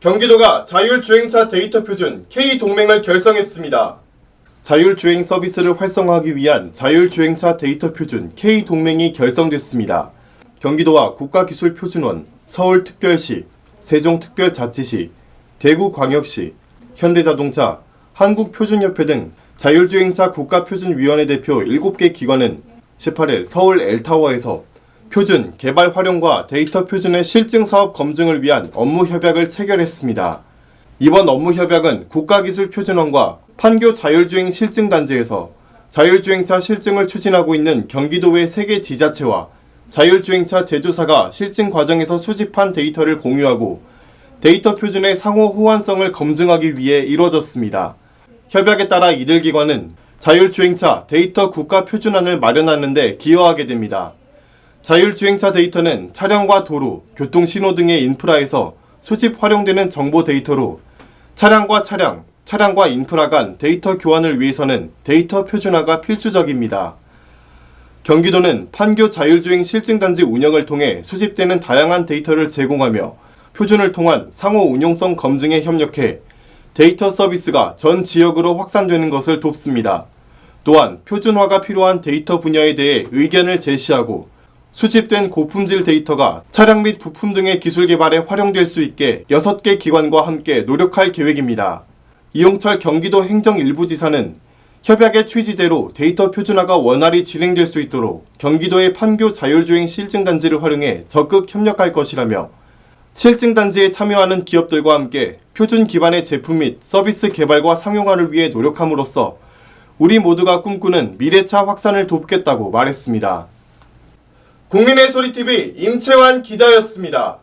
경기도가 자율주행차 데이터 표준 K동맹을 결성했습니다. 자율주행 서비스를 활성화하기 위한 자율주행차 데이터 표준 K동맹이 결성됐습니다. 경기도와 국가기술표준원, 서울특별시, 세종특별자치시, 대구광역시, 현대자동차, 한국표준협회 등 자율주행차 국가표준위원회 대표 7개 기관은 18일 서울 엘타워에서 표준, 개발 활용과 데이터 표준의 실증 사업 검증을 위한 업무 협약을 체결했습니다. 이번 업무 협약은 국가기술표준원과 판교 자율주행 실증단지에서 자율주행차 실증을 추진하고 있는 경기도의 세개 지자체와 자율주행차 제조사가 실증 과정에서 수집한 데이터를 공유하고 데이터 표준의 상호 호환성을 검증하기 위해 이루어졌습니다. 협약에 따라 이들 기관은 자율주행차 데이터 국가 표준안을 마련하는 데 기여하게 됩니다. 자율주행차 데이터는 차량과 도로, 교통신호 등의 인프라에서 수집 활용되는 정보 데이터로 차량과 차량, 차량과 인프라 간 데이터 교환을 위해서는 데이터 표준화가 필수적입니다. 경기도는 판교 자율주행 실증단지 운영을 통해 수집되는 다양한 데이터를 제공하며 표준을 통한 상호 운용성 검증에 협력해 데이터 서비스가 전 지역으로 확산되는 것을 돕습니다. 또한 표준화가 필요한 데이터 분야에 대해 의견을 제시하고 수집된 고품질 데이터가 차량 및 부품 등의 기술 개발에 활용될 수 있게 6개 기관과 함께 노력할 계획입니다. 이용철 경기도 행정일부지사는 협약의 취지대로 데이터 표준화가 원활히 진행될 수 있도록 경기도의 판교 자율주행 실증단지를 활용해 적극 협력할 것이라며 실증단지에 참여하는 기업들과 함께 표준 기반의 제품 및 서비스 개발과 상용화를 위해 노력함으로써 우리 모두가 꿈꾸는 미래차 확산을 돕겠다고 말했습니다. 국민의 소리TV 임채환 기자였습니다.